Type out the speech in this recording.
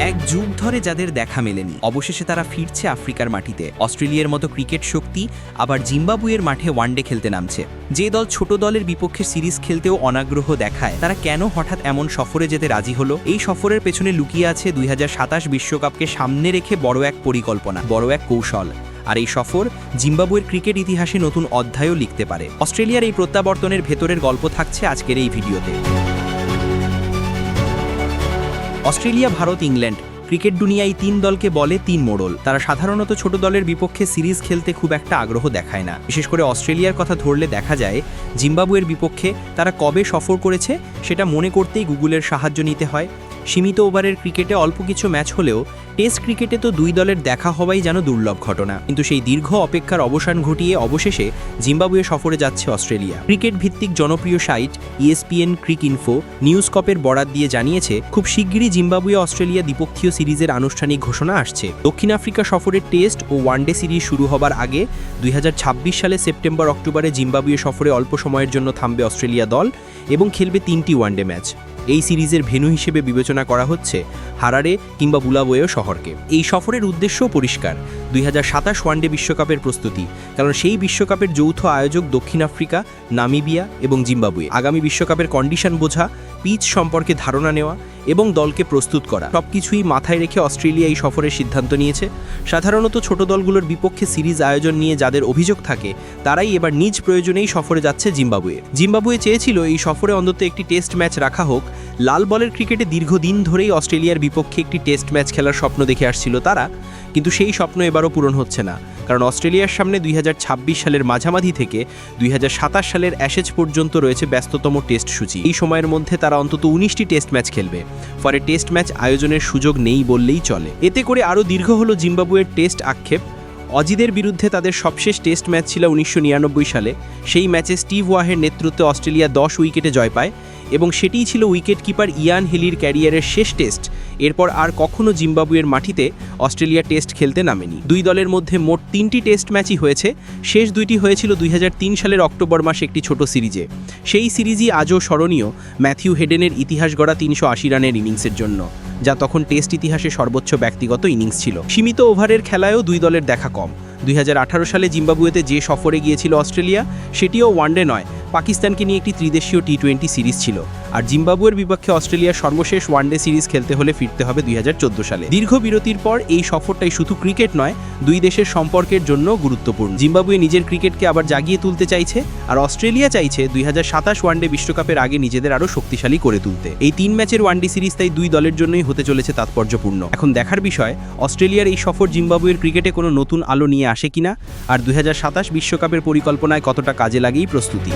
এক যুগ ধরে যাদের দেখা মেলেনি। অবশেষে তারা ফিরছে আফ্রিকার মাটিতে। অস্ট্রেলিয়ার মতো ক্রিকেট শক্তি আবার জিম্বাবুয়ের মাঠে ওয়ানডে খেলতে নামছে। যে দল ছোট দলের বিপক্ষে সিরিজ খেলতেও অনাগ্রহ দেখায়, তারা কেন হঠাৎ এমন সফরে যেতে রাজি হলো? এই সফরের পেছনে লুকিয়ে আছে দুই বিশ্বকাপকে সামনে রেখে বড় এক পরিকল্পনা, বড় এক কৌশল। আর এই সফর জিম্বাবুয়ের ক্রিকেট ইতিহাসে নতুন অধ্যায়ও লিখতে পারে। অস্ট্রেলিয়ার এই প্রত্যাবর্তনের ভেতরের গল্প থাকছে আজকের এই ভিডিওতে। Australia, Bharat, England. ক্রিকেট দুনিয়ায় তিন দলকে বলে তিন মোড়ল। তারা সাধারণত ছোট দলের বিপক্ষে সিরিজ খেলতে খুব একটা আগ্রহ দেখায় না। বিশেষ করে অস্ট্রেলিয়ার কথা ধরলে দেখা যায়, জিম্বাবুয়ের বিপক্ষে তারা কবে সফর করেছে, সেটা মনে করতেই গুগলের সাহায্য নিতে হয়। সীমিত ওভারের ক্রিকেটে অল্প কিছু ম্যাচ হলেও টেস্ট ক্রিকেটে তো দুই দলের দেখা হওয়াই যেন দুর্লভ ঘটনা। কিন্তু সেই দীর্ঘ অপেক্ষার অবসান ঘটিয়ে অবশেষে জিম্বাবুয়ে সফরে যাচ্ছে অস্ট্রেলিয়া। ক্রিকেট ভিত্তিক জনপ্রিয় সাইট ইএসপিএন ক্রিক ইনফো নিউজ কপের বরাত দিয়ে জানিয়েছে, খুব শিগগিরই জিম্বাবুয়ে অস্ট্রেলিয়া দ্বিপক্ষীয় সিরিজের আনুষ্ঠানিক ঘোষণা আসছে। দক্ষিণ আফ্রিকা সফরের টেস্ট ও ওয়ানডে সিরিজ শুরু হবার আগে দুই হাজার ছাব্বিশ সালে সেপ্টেম্বর অক্টোবরে জিম্বাবুয়ে সফরে অল্প সময়ের জন্য থামবে অস্ট্রেলিয়া দল এবং খেলবে তিনটি ওয়ানডে ম্যাচ। এই সিরিজের ভেন্যু হিসেবে বিবেচনা করা হচ্ছে হারারে কিংবা বুলাবয়েও শহরকে। এই সফরের উদ্দেশ্য পরিষ্কার। দুই সাতাশ ওয়ানডে বিশ্বকাপের প্রস্তুতি। কারণ সেই বিশ্বকাপের যৌথ আয়োজক দক্ষিণ আফ্রিকা, নামিবিয়া এবং জিম্বাবুয়ে। আগামী বিশ্বকাপের কন্ডিশন বোঝা পিচ সম্পর্কে ধারণা নেওয়া এবং দলকে প্রস্তুত করা। সবকিছুই মাথায় রেখে অস্ট্রেলিয়া এই সফরের সিদ্ধান্ত নিয়েছে। সাধারণত ছোট দলগুলোর বিপক্ষে সিরিজ আয়োজন নিয়ে যাদের অভিযোগ থাকে, তারাই এবার নিজ প্রয়োজনেই সফরে যাচ্ছে জিম্বাবুয়ে। জিম্বাবুয়ে চেয়েছিল এই সফরে অন্তত একটি টেস্ট ম্যাচ রাখা হোক। লাল বলের ক্রিকেটে দীর্ঘদিন ধরেই অস্ট্রেলিয়ার বিপক্ষে একটি টেস্ট ম্যাচ খেলার স্বপ্ন দেখে আসছিল তারা। কিন্তু সেই স্বপ্ন এবারও পূরণ হচ্ছে না। কারণ অস্ট্রেলিয়ার সামনে দুই হাজার ছাব্বিশ সালের মাঝামাঝি থেকে দুই হাজার সাতাশ সালের অ্যাশেজ পর্যন্ত রয়েছে ব্যস্ততম টেস্ট সূচি। এই সময়ের মধ্যে তারা অন্তত উনিশটি টেস্ট ম্যাচ খেলবে। ফলে টেস্ট ম্যাচ আয়োজনের সুযোগ নেই বললেই চলে। এতে করে আরও দীর্ঘ হলো জিম্বাবুয়ের টেস্ট আক্ষেপ। অজিদের বিরুদ্ধে তাদের সবশেষ টেস্ট ম্যাচ ছিল উনিশশো নিরানব্বই সালে। সেই ম্যাচে স্টিভ ওয়াহের নেতৃত্বে অস্ট্রেলিয়া দশ উইকেটে জয় পায় এবং সেটিই ছিল উইকেট কিপার ইয়ান হেলির ক্যারিয়ারের শেষ টেস্ট। এরপর আর কখনো জিম্বাবুয়ের মাটিতে অস্ট্রেলিয়া টেস্ট খেলতে নামেনি। দুই দলের মধ্যে মোট তিনটি টেস্ট ম্যাচই হয়েছে। শেষ দুইটি হয়েছিল দুই হাজার তিন সালের অক্টোবর মাসে একটি ছোট সিরিজে। সেই সিরিজই আজও স্মরণীয় ম্যাথিউ হেডেনের ইতিহাস গড়া তিনশো আশি রানের ইনিংসের জন্য, যা তখন টেস্ট ইতিহাসে সর্বোচ্চ ব্যক্তিগত ইনিংস ছিল। সীমিত ওভারের খেলায়ও দুই দলের দেখা কম। দুই হাজার আঠারো সালে জিম্বাবুয়েতে যে সফরে গিয়েছিল অস্ট্রেলিয়া, সেটিও ওয়ানডে নয়, পাকিস্তানকে নিয়ে একটি ত্রিদেশীয় টি টোয়েন্টি সিরিজ ছিল। আর জিম্বাবুয়ের বিপক্ষে অস্ট্রেলিয়ার সর্বশেষ ওয়ানডে সিরিজ খেলতে হলে ফিরতে হবে দুই হাজার চোদ্দ সালে। দীর্ঘ বিরতির পর এই সফরটাই শুধু ক্রিকেট নয়, দুই দেশের সম্পর্কের জন্য গুরুত্বপূর্ণ। জিম্বাবুয়ে নিজের ক্রিকেটকে আবার জাগিয়ে তুলতে চাইছে আর অস্ট্রেলিয়া চাইছে দুই ওয়ানডে বিশ্বকাপের আগে নিজেদের আরও শক্তিশালী করে তুলতে। এই তিন ম্যাচের ওয়ানডে সিরিজ তাই দুই দলের জন্যই হতে চলেছে তাৎপর্যপূর্ণ। এখন দেখার বিষয়, অস্ট্রেলিয়ার এই সফর জিম্বাবুয়ের ক্রিকেটে কোনো নতুন আলো নিয়ে আসে কিনা? আর দুই বিশ্বকাপের পরিকল্পনায় কতটা কাজে লাগেই প্রস্তুতি?